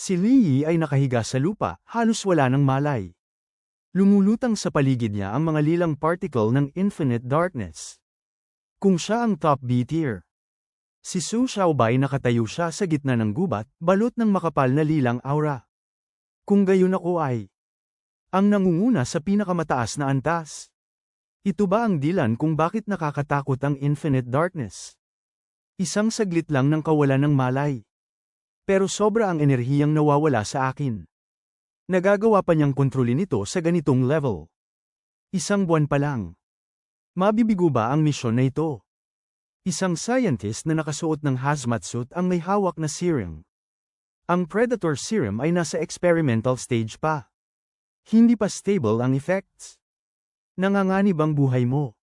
Si Li Yi ay nakahiga sa lupa, halos wala ng malay. Lumulutang sa paligid niya ang mga lilang particle ng infinite darkness. Kung siya ang top B tier. Si Su Xiaobai nakatayo siya sa gitna ng gubat, balot ng makapal na lilang aura. Kung gayon ako ay ang nangunguna sa pinakamataas na antas. Ito ba ang dilan kung bakit nakakatakot ang infinite darkness? Isang saglit lang ng kawalan ng malay. Pero sobra ang enerhiyang nawawala sa akin. Nagagawa pa niyang kontrolin ito sa ganitong level. Isang buwan pa lang. Mabibigo ba ang misyon na ito? Isang scientist na nakasuot ng hazmat suit ang may hawak na serum. Ang Predator serum ay nasa experimental stage pa. Hindi pa stable ang effects. Nanganganib ang buhay mo.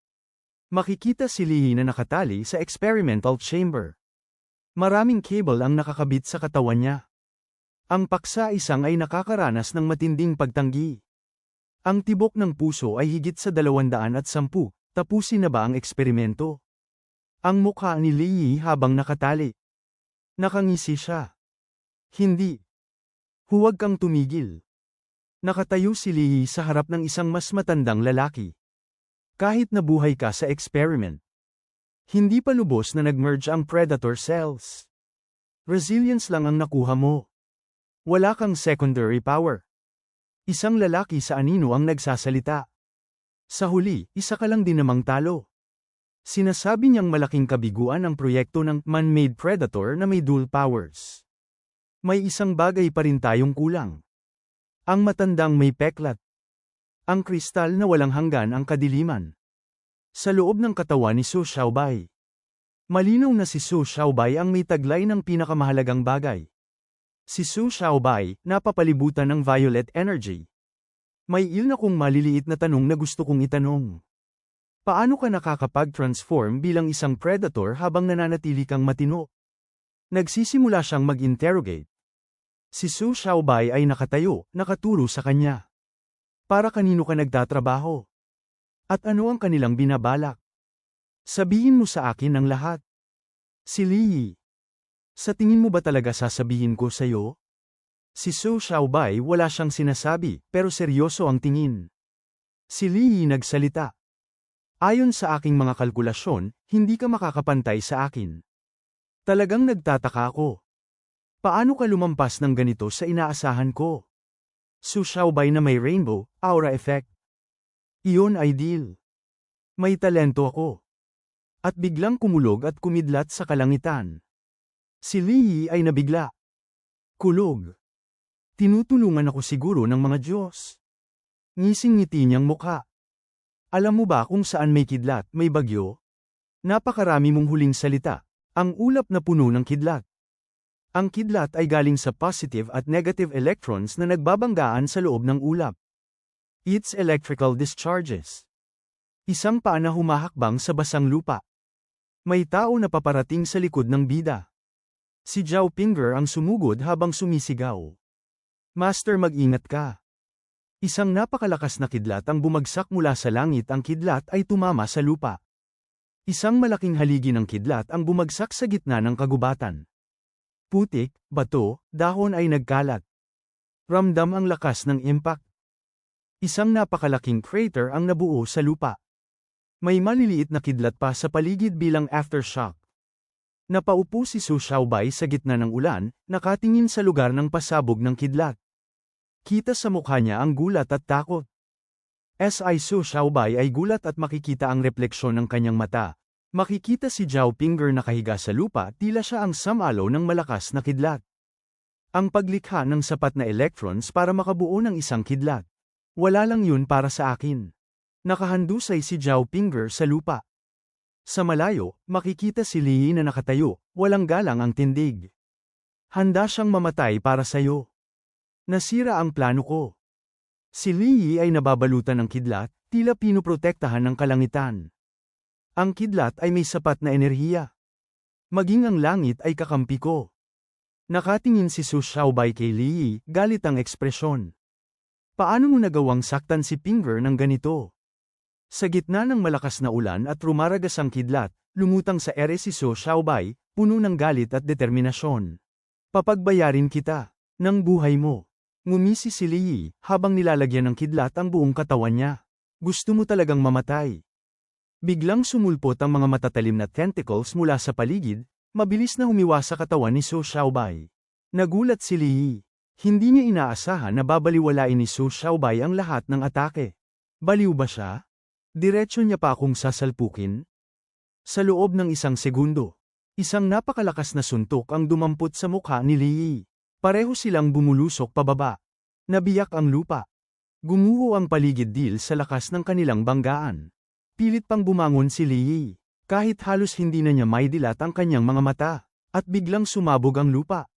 Makikita si Lee na nakatali sa experimental chamber. Maraming cable ang nakakabit sa katawan niya. Ang paksa isang ay nakakaranas ng matinding pagtanggi. Ang tibok ng puso ay higit sa 210, tapusin na ba ang eksperimento? Ang mukha ni Lee habang nakatali. Nakangisi siya. Hindi. Huwag kang tumigil. Nakatayo si Lee sa harap ng isang mas matandang lalaki. Kahit nabuhay ka sa experiment. Hindi pa lubos na nag-merge ang predator cells. Resilience lang ang nakuha mo. Wala kang secondary power. Isang lalaki sa anino ang nagsasalita. Sa huli, isa ka lang din namang talo. Sinasabi niyang malaking kabiguan ang proyekto ng man-made predator na may dual powers. May isang bagay pa rin tayong kulang. Ang matandang may peklat. Ang kristal na walang hanggan ang kadiliman. Sa loob ng katawan ni Su Xiaobai. Malinaw na si Su Xiaobai ang may taglay ng pinakamahalagang bagay. Si Su Xiaobai, napapalibutan ng violet energy. May il na kong maliliit na tanong na gusto kong itanong. Paano ka nakakapag-transform bilang isang predator habang nananatili kang matino? Nagsisimula siyang mag-interrogate. Si Su Xiaobai ay nakatayo, nakaturo sa kanya. Para kanino ka nagtatrabaho? At ano ang kanilang binabalak? Sabihin mo sa akin ang lahat. Si Li. Sa tingin mo ba talaga sasabihin ko sa iyo? Si Su Xiaobai wala siyang sinasabi, pero seryoso ang tingin. Si Li nagsalita. Ayon sa aking mga kalkulasyon, hindi ka makakapantay sa akin. Talagang nagtataka ako. Paano ka lumampas ng ganito sa inaasahan ko? Su Xiaobay na may rainbow, aura effect. Iyon ay deal. May talento ako. At biglang kumulog at kumidlat sa kalangitan. Si Li ay nabigla. Kulog. Tinutulungan ako siguro ng mga Diyos. Ngising-ngiti niyang mukha. Alam mo ba kung saan may kidlat, may bagyo? Napakarami mong huling salita. Ang ulap na puno ng kidlat. Ang kidlat ay galing sa positive at negative electrons na nagbabanggaan sa loob ng ulap. Its electrical discharges. Isang paa na humahakbang sa basang lupa. May tao na paparating sa likod ng bida. Si Zhao Pinger ang sumugod habang sumisigaw. Master mag-ingat ka. Isang napakalakas na kidlat ang bumagsak mula sa langit ang kidlat ay tumama sa lupa. Isang malaking haligi ng kidlat ang bumagsak sa gitna ng kagubatan. Putik, bato, dahon ay nagkalat. Ramdam ang lakas ng impact. Isang napakalaking crater ang nabuo sa lupa. May maliliit na kidlat pa sa paligid bilang aftershock. Napaupo si Su Xiaobai sa gitna ng ulan, nakatingin sa lugar ng pasabog ng kidlat. Kita sa mukha niya ang gulat at takot. Si Su Xiaobai ay gulat at makikita ang refleksyon ng kanyang mata, Makikita si Zhao Pinger nakahiga sa lupa tila siya ang samalo ng malakas na kidlat. Ang paglikha ng sapat na electrons para makabuo ng isang kidlat. Wala lang yun para sa akin. Nakahandusay si Zhao Pinger sa lupa. Sa malayo, makikita si Li na nakatayo, walang galang ang tindig. Handa siyang mamatay para sa'yo. Nasira ang plano ko. Si Li ay nababalutan ng kidlat, tila pinuprotektahan ng kalangitan. Ang kidlat ay may sapat na enerhiya. Maging ang langit ay kakampi ko. Nakatingin si Su Xiaobai kay Li, galit ang ekspresyon. Paano mo nagawang saktan si Pinger ng ganito? Sa gitna ng malakas na ulan at rumaragas ang kidlat, lumutang sa ere si Su Xiaobai, puno ng galit at determinasyon. Papagbayarin kita. ng buhay mo. Ngumisi si Lee habang nilalagyan ng kidlat ang buong katawan niya. Gusto mo talagang mamatay. Biglang sumulpot ang mga matatalim na tentacles mula sa paligid, mabilis na humiwa sa katawan ni Su Xiaobai. Nagulat si Lee. Hindi niya inaasahan na babaliwalain ni Su Xiaobai ang lahat ng atake. Baliw ba siya? Diretso niya pa akong sasalpukin? Sa loob ng isang segundo, isang napakalakas na suntok ang dumampot sa mukha ni Lee. Pareho silang bumulusok pababa. Nabiyak ang lupa. Gumuho ang paligid dil sa lakas ng kanilang banggaan. Pilit pang bumangon si Lee. Kahit halos hindi na niya maidilat ang kanyang mga mata. At biglang sumabog ang lupa.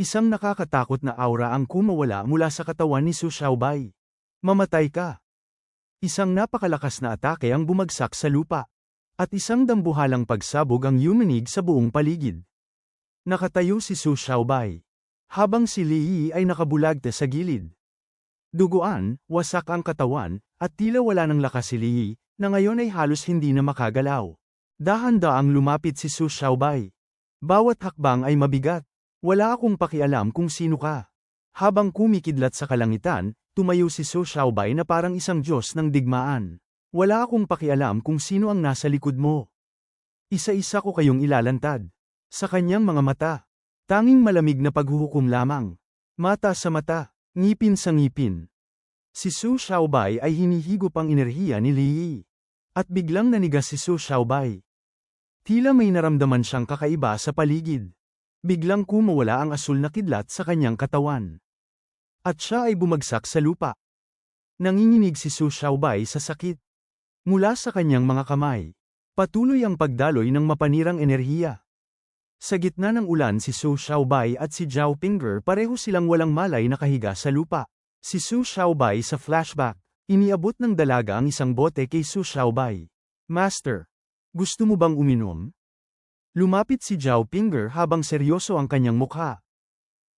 Isang nakakatakot na aura ang kumawala mula sa katawan ni Su Xiaobai. Mamatay ka. Isang napakalakas na atake ang bumagsak sa lupa. At isang dambuhalang pagsabog ang yumanig sa buong paligid. Nakatayo si Su Xiaobai. Habang si Li ay nakabulagte sa gilid. Duguan, wasak ang katawan, at tila wala ng lakas si Li, na ngayon ay halos hindi na makagalaw. Dahan-daang lumapit si Su Xiaobai. Bawat hakbang ay mabigat. Wala akong pakialam kung sino ka. Habang kumikidlat sa kalangitan, tumayo si Su Xiaobai na parang isang Diyos ng digmaan. Wala akong pakialam kung sino ang nasa likod mo. Isa-isa ko kayong ilalantad. Sa kanyang mga mata. Tanging malamig na paghuhukom lamang. Mata sa mata, ngipin sa ngipin. Si Su Xiaobai ay hinihigop ang enerhiya ni Li Yi. At biglang nanigas si Su Xiaobai. Tila may naramdaman siyang kakaiba sa paligid. Biglang kumawala ang asul na kidlat sa kanyang katawan. At siya ay bumagsak sa lupa. Nanginginig si Su Xiaobai sa sakit. Mula sa kanyang mga kamay. Patuloy ang pagdaloy ng mapanirang enerhiya. Sa gitna ng ulan si Su Xiaobai at si Zhao Pinger pareho silang walang malay nakahiga sa lupa. Si Su Xiaobai sa flashback, iniabot ng dalaga ang isang bote kay Su Xiaobai. Master, gusto mo bang uminom? Lumapit si Zhao Pinger habang seryoso ang kanyang mukha.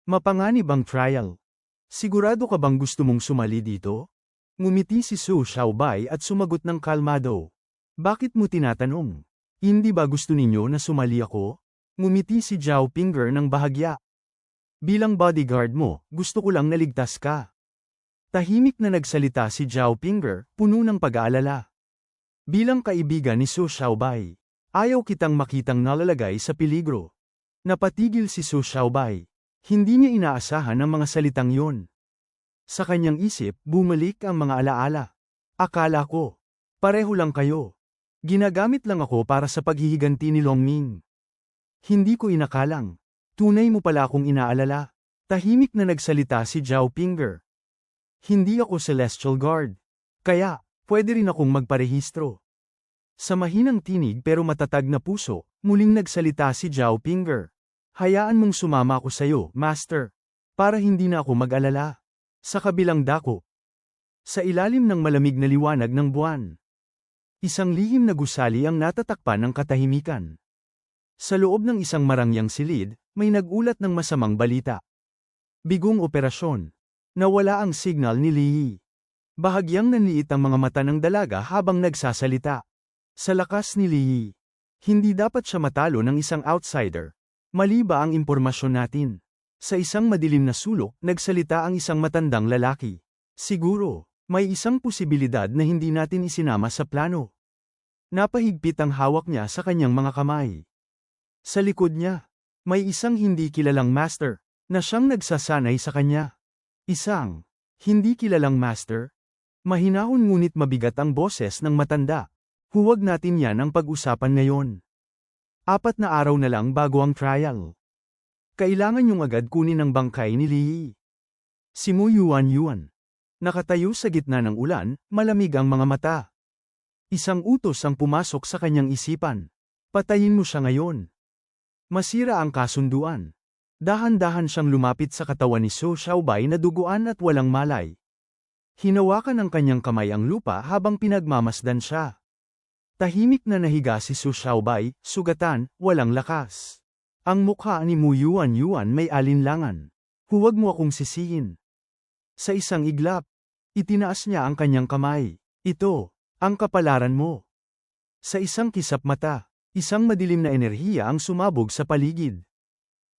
Mapanganib ang trial. Sigurado ka bang gusto mong sumali dito? Ngumiti si Su Xiaobai at sumagot ng kalmado. Bakit mo tinatanong? Hindi ba gusto ninyo na sumali ako? Ngumiti si Zhao Pinger ng bahagya. Bilang bodyguard mo, gusto ko lang naligtas ka. Tahimik na nagsalita si Zhao Pinger, puno ng pag-aalala. Bilang kaibigan ni Su Xiaobai, ayaw kitang makitang nalalagay sa peligro. Napatigil si Su Xiaobai. Hindi niya inaasahan ang mga salitang yon. Sa kanyang isip, bumalik ang mga alaala. Akala ko, pareho lang kayo. Ginagamit lang ako para sa paghihiganti ni Longming. Hindi ko inakalang. Tunay mo pala akong inaalala. Tahimik na nagsalita si Zhao Pinger. Hindi ako Celestial Guard. Kaya, pwede rin akong magparehistro. Sa mahinang tinig pero matatag na puso, muling nagsalita si Zhao Pinger. Hayaan mong sumama ako sayo, Master. Para hindi na ako mag-alala. Sa kabilang dako. Sa ilalim ng malamig na liwanag ng buwan. Isang lihim na gusali ang natatakpan ng katahimikan. Sa loob ng isang marangyang silid, may nagulat ng masamang balita. Bigong operasyon. Nawala ang signal ni Lee. Bahagyang nanliit ang mga mata ng dalaga habang nagsasalita. Sa lakas ni Lee. Hindi dapat siya matalo ng isang outsider. Mali ba ang impormasyon natin? Sa isang madilim na sulok, nagsalita ang isang matandang lalaki. Siguro, may isang posibilidad na hindi natin isinama sa plano. Napahigpit ang hawak niya sa kanyang mga kamay. Sa likod niya, may isang hindi kilalang master, na siyang nagsasanay sa kanya. Isang, hindi kilalang master? Mahinahon ngunit mabigat ang boses ng matanda. Huwag natin yan ang pag-usapan ngayon. Apat na araw na lang bago ang trial. Kailangan niyong agad kunin ang bangkay ni Lee. Si Mu Yuan Yuan. Nakatayo sa gitna ng ulan, malamig ang mga mata. Isang utos ang pumasok sa kanyang isipan. Patayin mo siya ngayon. Masira ang kasunduan. Dahan-dahan siyang lumapit sa katawan ni Su Xiaobai na duguan at walang malay. Hinawakan ng kanyang kamay ang lupa habang pinagmamasdan siya. Tahimik na nahiga si Su Xiaobai, sugatan, walang lakas. Ang mukha ni Mu Yuan Yuan may alinlangan. Huwag mo akong sisihin. Sa isang iglap, itinaas niya ang kanyang kamay. Ito, ang kapalaran mo. Sa isang kisap mata, Isang madilim na enerhiya ang sumabog sa paligid.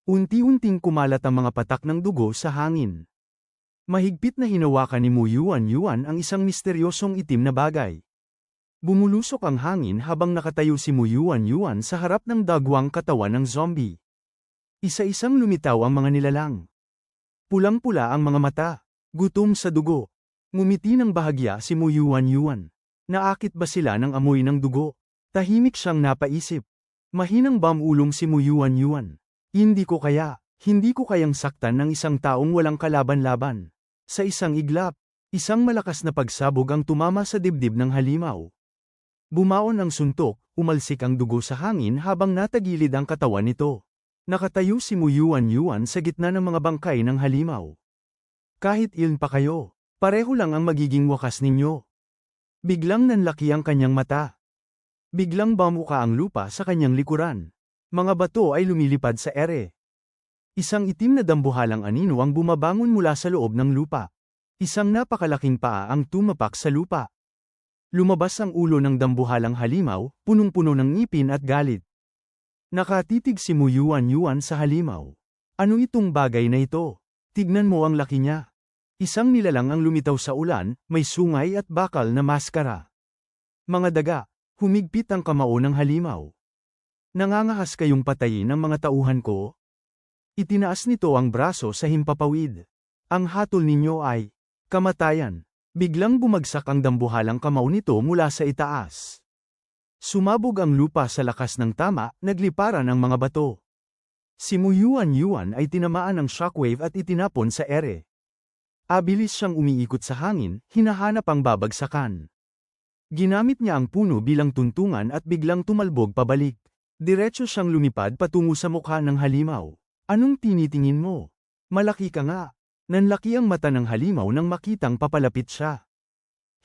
Unti-unting kumalat ang mga patak ng dugo sa hangin. Mahigpit na hinawakan ni Mu Yuan Yuan ang isang misteryosong itim na bagay. Bumulusok ang hangin habang nakatayo si Mu Yuan sa harap ng dagwang katawan ng zombie. Isa-isang lumitaw ang mga nilalang. Pulang-pula ang mga mata, gutom sa dugo. Ngumiti ng bahagya si Mu Yuan. Naakit ba sila ng amoy ng dugo? Tahimik siyang napaisip. Mahinang bamulong si Mu Yuan Yuan. Hindi ko kaya, hindi ko kayang saktan ng isang taong walang kalaban-laban. Sa isang iglap, isang malakas na pagsabog ang tumama sa dibdib ng halimaw. Bumaon ang suntok, umalsik ang dugo sa hangin habang natagilid ang katawan nito. Nakatayo si Mu Yuan sa gitna ng mga bangkay ng halimaw. Kahit ilan pa kayo, pareho lang ang magiging wakas ninyo. Biglang nanlaki ang kanyang mata. Biglang bamuka ang lupa sa kanyang likuran. Mga bato ay lumilipad sa ere. Isang itim na dambuhalang anino ang bumabangon mula sa loob ng lupa. Isang napakalaking paa ang tumapak sa lupa. Lumabas ang ulo ng dambuhalang halimaw, punong-puno ng ngipin at galit. Nakatitig si Muyuan Yuan sa halimaw. Ano itong bagay na ito? Tignan mo ang laki niya. Isang nilalang ang lumitaw sa ulan, may sungay at bakal na maskara. Mga daga, humigpit ang kamao ng halimaw. Nangangahas kayong patayin ang mga tauhan ko? Itinaas nito ang braso sa himpapawid. Ang hatol ninyo ay kamatayan. Biglang bumagsak ang dambuhalang kamao nito mula sa itaas. Sumabog ang lupa sa lakas ng tama, nagliparan ang mga bato. Si Muyuan Yuan ay tinamaan ng shockwave at itinapon sa ere. Abilis siyang umiikot sa hangin, hinahanap ang babagsakan. Ginamit niya ang puno bilang tuntungan at biglang tumalbog pabalik. Diretso siyang lumipad patungo sa mukha ng halimaw. Anong tinitingin mo? Malaki ka nga. Nanlaki ang mata ng halimaw nang makitang papalapit siya.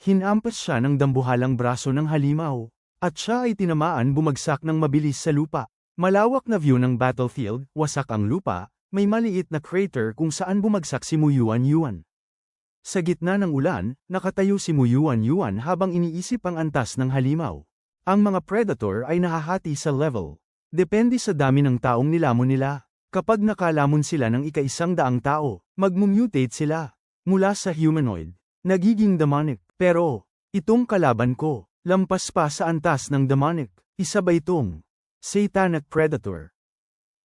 Hinampas siya ng dambuhalang braso ng halimaw. At siya ay tinamaan bumagsak ng mabilis sa lupa. Malawak na view ng battlefield, wasak ang lupa, may maliit na crater kung saan bumagsak si Muyuan Yuan. Sa gitna ng ulan, nakatayo si Muyuan Yuan habang iniisip ang antas ng halimaw. Ang mga predator ay nahahati sa level. Depende sa dami ng taong nilamon nila. Kapag nakalamon sila ng ika-isang daang tao, magmumutate sila. Mula sa humanoid, nagiging demonic. Pero, itong kalaban ko, lampas pa sa antas ng demonic. Isa ba itong satanic predator?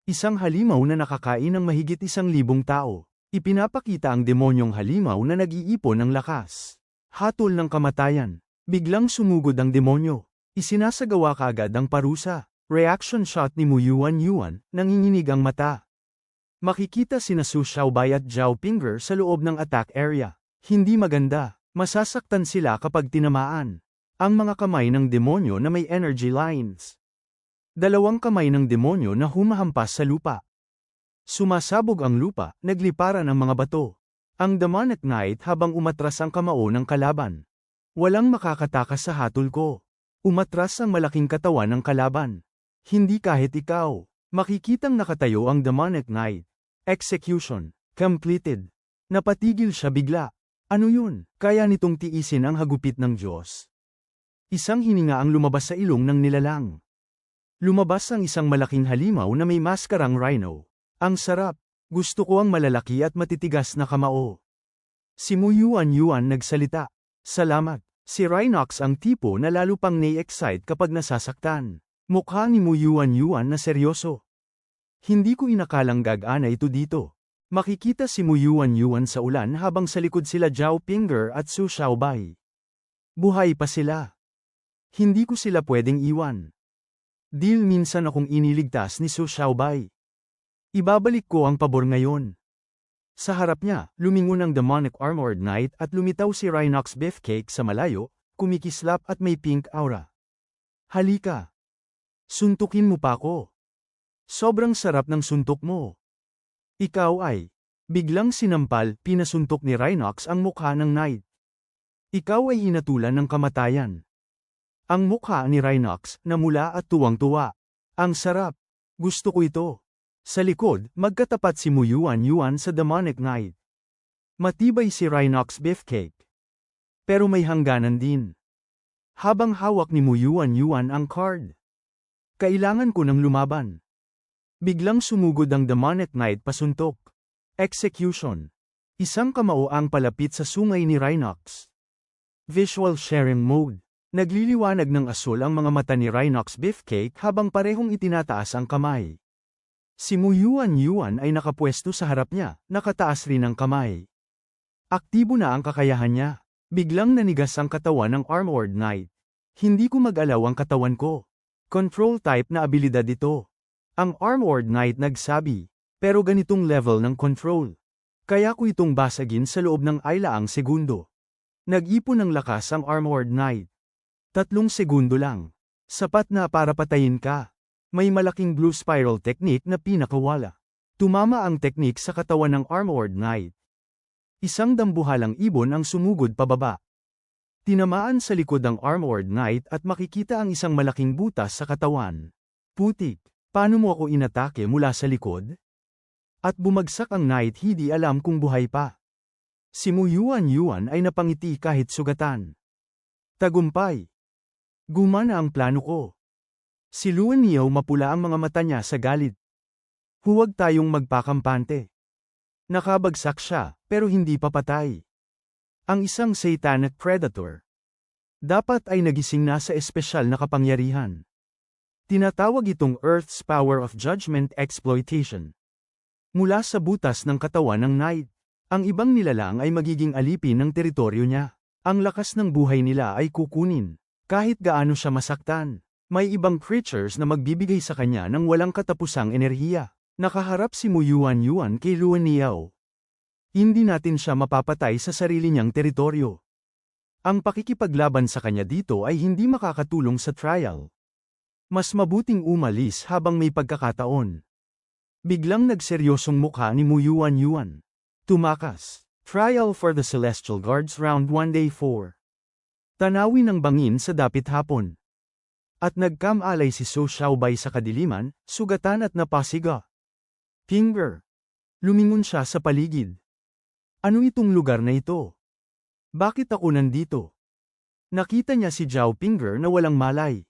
Isang halimaw na nakakain ng mahigit isang libong tao. Ipinapakita ang demonyong halimaw na nag-iipon ng lakas. Hatol ng kamatayan. Biglang sumugod ang demonyo. Isinasagawa kaagad ang parusa. Reaction shot ni Muyuan Yuan, nanginginig ang mata. Makikita sina Su Xiaobai at Zhao Pinger sa loob ng attack area. Hindi maganda, masasaktan sila kapag tinamaan. Ang mga kamay ng demonyo na may energy lines. Dalawang kamay ng demonyo na humahampas sa lupa. Sumasabog ang lupa, nagliparan ang mga bato. Ang demonic knight habang umatras ang kamao ng kalaban. Walang makakatakas sa hatol ko. Umatras ang malaking katawan ng kalaban. Hindi kahit ikaw. Makikitang nakatayo ang demonic knight. Execution. Completed. Napatigil siya bigla. Ano yun? Kaya nitong tiisin ang hagupit ng Diyos. Isang hininga ang lumabas sa ilong ng nilalang. Lumabas ang isang malaking halimaw na may maskarang rhino. Ang sarap. Gusto ko ang malalaki at matitigas na kamao. Si Muyuan Yuan nagsalita. Salamat. Si Rhinox ang tipo na lalo pang nai-excite kapag nasasaktan. Mukha ni Muyuan Yuan na seryoso. Hindi ko inakalang gagana ito dito. Makikita si Muyuan Yuan sa ulan habang sa likod sila Zhao Pinger at Su Xiaobai. Buhay pa sila. Hindi ko sila pwedeng iwan. Deal minsan akong iniligtas ni Su Xiaobai. Ibabalik ko ang pabor ngayon. Sa harap niya, lumingon ang demonic armored knight at lumitaw si Rhinox Beefcake sa malayo, kumikislap at may pink aura. Halika. Suntukin mo pa ako. Sobrang sarap ng suntok mo. Ikaw ay. Biglang sinampal, pinasuntok ni Rhinox ang mukha ng knight. Ikaw ay hinatulan ng kamatayan. Ang mukha ni Rhinox, namula at tuwang-tuwa. Ang sarap. Gusto ko ito. Sa likod, magkatapat si Muyuan Yuan sa demonic knight. Matibay si Rhinox Beefcake. Pero may hangganan din. Habang hawak ni Muyuan Yuan ang card. Kailangan ko ng lumaban. Biglang sumugod ang demonic knight pasuntok. Execution. Isang kamao ang palapit sa sungay ni Rhinox. Visual sharing mode. Nagliliwanag ng asul ang mga mata ni Rhinox Beefcake habang parehong itinataas ang kamay. Si Muyuan Yuan ay nakapwesto sa harap niya, nakataas rin ang kamay. Aktibo na ang kakayahan niya. Biglang nanigas ang katawan ng Armored Knight. Hindi ko mag-alaw ang katawan ko. Control type na abilidad ito. Ang Armored Knight nagsabi, pero ganitong level ng control. Kaya ko itong basagin sa loob ng ailaang segundo. Nag-ipon ng lakas ang Armored Knight. Tatlong segundo lang. Sapat na para patayin ka. May malaking blue spiral technique na pinakawala. Tumama ang technique sa katawan ng Armored Knight. Isang dambuhalang ibon ang sumugod pababa. Tinamaan sa likod ang Armored Knight at makikita ang isang malaking butas sa katawan. Putik, paano mo ako inatake mula sa likod? At bumagsak ang knight hindi alam kung buhay pa. Si Muyuan Yuan ay napangiti kahit sugatan. Tagumpay. Gumana ang plano ko. Si Luan Niao mapula ang mga mata niya sa galit. Huwag tayong magpakampante. Nakabagsak siya, pero hindi papatay. Ang isang satanic predator. Dapat ay nagising na sa espesyal na kapangyarihan. Tinatawag itong Earth's Power of Judgment Exploitation. Mula sa butas ng katawan ng Night, ang ibang nilalang ay magiging alipin ng teritoryo niya. Ang lakas ng buhay nila ay kukunin. Kahit gaano siya masaktan, may ibang creatures na magbibigay sa kanya ng walang katapusang enerhiya. Nakaharap si Muyuan Yuan kay Luan Niao. Hindi natin siya mapapatay sa sarili niyang teritoryo. Ang pakikipaglaban sa kanya dito ay hindi makakatulong sa trial. Mas mabuting umalis habang may pagkakataon. Biglang nagseryosong mukha ni Muyuan Yuan. Tumakas. Trial for the Celestial Guards Round 1 Day 4. Tanawin ng bangin sa dapit hapon. At nagkamalay si So Xiaobay sa kadiliman, sugatan at napasiga. Finger. Lumingon siya sa paligid. Ano itong lugar na ito? Bakit ako nandito? Nakita niya si Zhao Pinger na walang malay.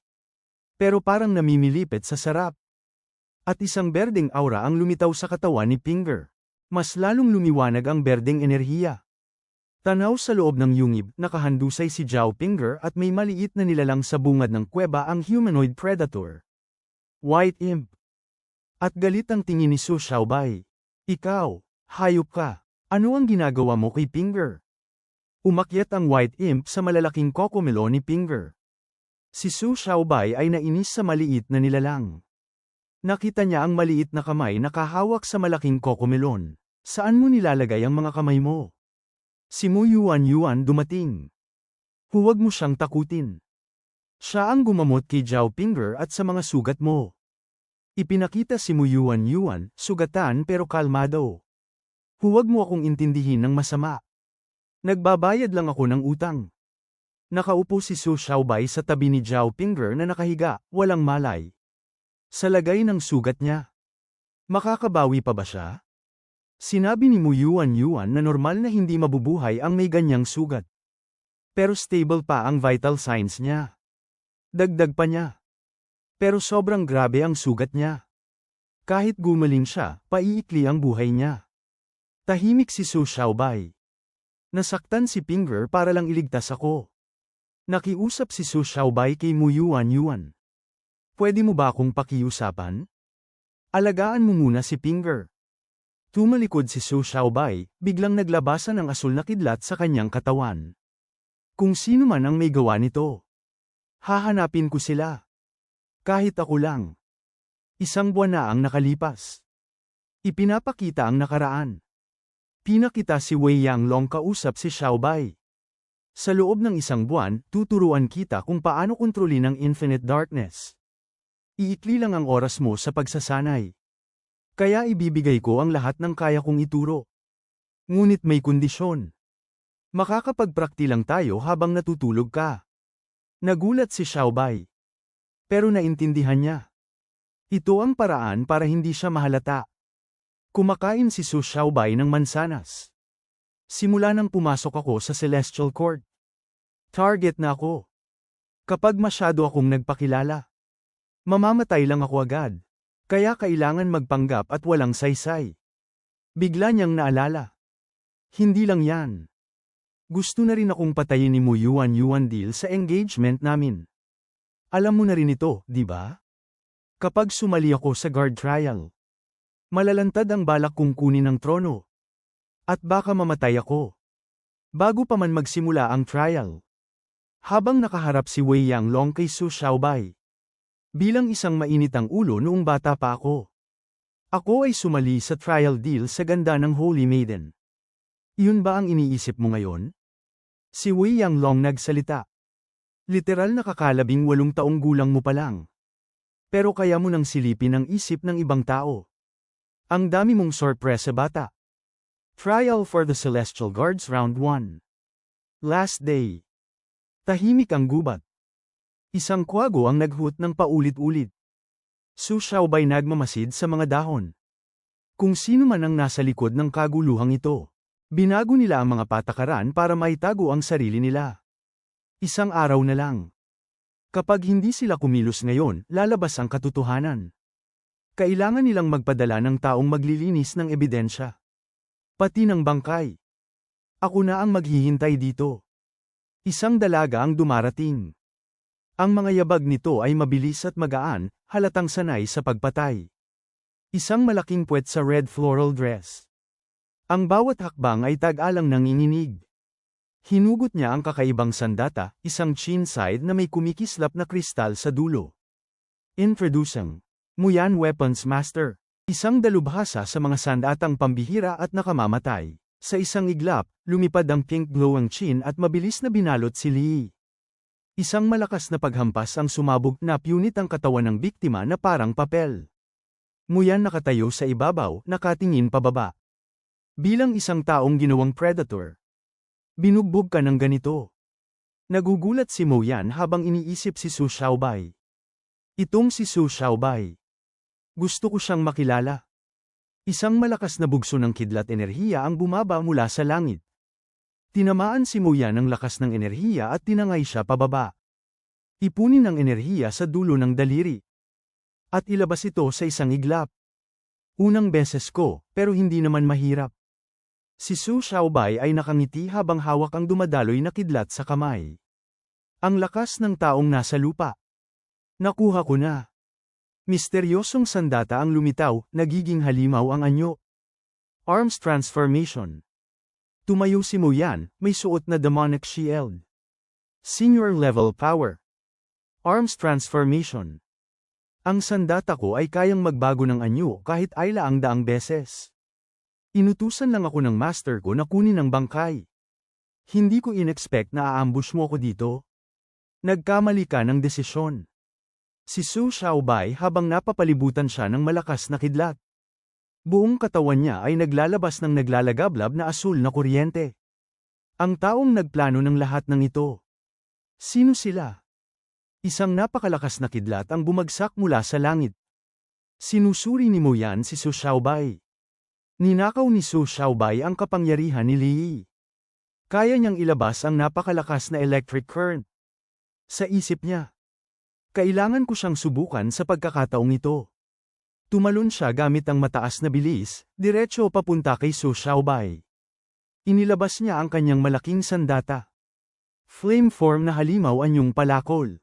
Pero parang namimilipit sa sarap. At isang berdeng aura ang lumitaw sa katawan ni Pinger. Mas lalong lumiwanag ang berdeng enerhiya. Tanaw sa loob ng yungib, nakahandusay si Zhao Pinger at may maliit na nilalang sa bungad ng kuweba ang humanoid predator. White Imp. At galit ang tingin ni Su Xiaobai. Ikaw, hayop ka. Ano ang ginagawa mo kay Pinger? Umakyat ang White Imp sa malalaking kokomelo ni Pinger. Si Su Xiaobai ay nainis sa maliit na nilalang. Nakita niya ang maliit na kamay na kahawak sa malaking kokomelon. Saan mo nilalagay ang mga kamay mo? Si Mu Yuan Yuan dumating. Huwag mo siyang takutin. Siya ang gumamot kay Zhao Pinger at sa mga sugat mo. Ipinakita si Mu Yuan Yuan, sugatan pero kalmado. Huwag mo akong intindihin ng masama. Nagbabayad lang ako ng utang. Nakaupo si Su Xiaobai sa tabi ni Zhao Pinger na nakahiga, walang malay. Sa lagay ng sugat niya. Makakabawi pa ba siya? Sinabi ni Mu Yuan Yuan na normal na hindi mabubuhay ang may ganyang sugat. Pero stable pa ang vital signs niya. Dagdag pa niya. Pero sobrang grabe ang sugat niya. Kahit gumaling siya, paiikli ang buhay niya. Tahimik si Su Xiaobai. Nasaktan si Pinger para lang iligtas ako. Nakiusap si Su Xiaobai kay Mu Yuan Yuan. Pwede mo ba akong pakiusapan? Alagaan mo muna si Pinger. Tumalikod si Su Xiaobai, biglang naglabasan ang asul na kidlat sa kanyang katawan. Kung sino man ang may gawa nito. Hahanapin ko sila. Kahit ako lang. Isang buwan na ang nakalipas. Ipinapakita ang nakaraan. Pinakita si Wei Yang Long kausap si Xiaobai. Sa loob ng isang buwan, tuturuan kita kung paano kontrolin ang infinite darkness. Iikli lang ang oras mo sa pagsasanay. Kaya ibibigay ko ang lahat ng kaya kong ituro. Ngunit may kondisyon. Makakapagprakti lang tayo habang natutulog ka. Nagulat si Xiaobai. Pero naintindihan niya. Ito ang paraan para hindi siya mahalata. Kumakain si Su Xiaobai ng mansanas. Simula nang pumasok ako sa Celestial Court. Target na ako. Kapag masyado akong nagpakilala. Mamamatay lang ako agad. Kaya kailangan magpanggap at walang saysay. Bigla niyang naalala. Hindi lang yan. Gusto na rin akong patayin ni Mu Yuan Yuan deal sa engagement namin. Alam mo na rin ito, di ba? Kapag sumali ako sa guard trial, malalantad ang balak kong kunin ang trono. At baka mamatay ako. Bago pa man magsimula ang trial. Habang nakaharap si Wei Yang Long kay Su Xiaobai. Bilang isang mainit ang ulo noong bata pa ako. Ako ay sumali sa trial deal sa ganda ng Holy Maiden. Yun ba ang iniisip mo ngayon? Si Wei Yang Long nagsalita. Literal nakakalabing walong taong gulang mo pa lang. Pero kaya mo nang silipin ang isip ng ibang tao. Ang dami mong sorpresa bata. Trial for the Celestial Guards Round 1 Last Day Tahimik ang gubat. Isang kwago ang naghut ng paulit-ulit. Su Xiaobay nagmamasid sa mga dahon. Kung sino man ang nasa likod ng kaguluhang ito, binago nila ang mga patakaran para maitago ang sarili nila. Isang araw na lang. Kapag hindi sila kumilos ngayon, lalabas ang katotohanan. Kailangan nilang magpadala ng taong maglilinis ng ebidensya. Pati ng bangkay. Ako na ang maghihintay dito. Isang dalaga ang dumarating. Ang mga yabag nito ay mabilis at magaan, halatang sanay sa pagpatay. Isang malaking puwet sa red floral dress. Ang bawat hakbang ay tag-alang nanginginig. Hinugot niya ang kakaibang sandata, isang chin side na may kumikislap na kristal sa dulo. Introducing Muyan Weapons Master. Isang dalubhasa sa mga sandatang pambihira at nakamamatay. Sa isang iglap, lumipad ang pink glowing chin at mabilis na binalot si Lee. Isang malakas na paghampas ang sumabog na punit ang katawan ng biktima na parang papel. Muyan nakatayo sa ibabaw, nakatingin pababa. Bilang isang taong ginawang predator. Binugbog ka ng ganito. Nagugulat si Moyan habang iniisip si Su Xiaobai. Itong si Su Xiaobai. Gusto ko siyang makilala. Isang malakas na bugso ng kidlat enerhiya ang bumaba mula sa langit. Tinamaan si Muya ng lakas ng enerhiya at tinangay siya pababa. Ipunin ang enerhiya sa dulo ng daliri. At ilabas ito sa isang iglap. Unang beses ko, pero hindi naman mahirap. Si Su Xiaobai ay nakangiti habang hawak ang dumadaloy na kidlat sa kamay. Ang lakas ng taong nasa lupa. Nakuha ko na. Misteryosong sandata ang lumitaw, nagiging halimaw ang anyo. Arms Transformation Tumayo si Muyan, may suot na demonic shield. Senior Level Power Arms Transformation Ang sandata ko ay kayang magbago ng anyo kahit ay laang daang beses. Inutusan lang ako ng master ko na kunin ang bangkay. Hindi ko inexpect na aambush mo ko dito. Nagkamali ka ng desisyon. Si Su Xiaobai habang napapalibutan siya ng malakas na kidlat. Buong katawan niya ay naglalabas ng naglalagablab na asul na kuryente. Ang taong nagplano ng lahat ng ito. Sino sila? Isang napakalakas na kidlat ang bumagsak mula sa langit. Sinusuri ni Moyan si Su Xiaobai. Ninakaw ni Su Xiaobai ang kapangyarihan ni Li. Kaya niyang ilabas ang napakalakas na electric current. Sa isip niya, kailangan ko siyang subukan sa pagkakataong ito. Tumalon siya gamit ang mataas na bilis, diretso papunta kay Su Xiaobai. Inilabas niya ang kanyang malaking sandata. Flame form na halimaw anyong palakol.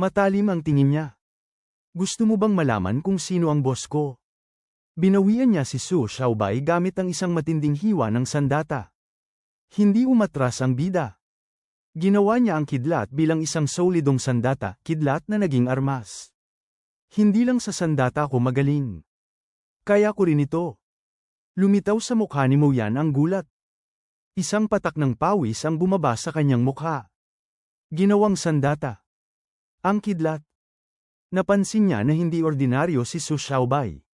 Matalim ang tingin niya. Gusto mo bang malaman kung sino ang boss ko? Binawian niya si Su Xiaobai gamit ang isang matinding hiwa ng sandata. Hindi umatras ang bida. Ginawa niya ang kidlat bilang isang solidong sandata, kidlat na naging armas. Hindi lang sa sandata ako magaling. Kaya ko rin ito. Lumitaw sa mukha ni Moyan ang gulat. Isang patak ng pawis ang bumaba sa kanyang mukha. Ginawang sandata. Ang kidlat. Napansin niya na hindi ordinaryo si Su Xiaobai.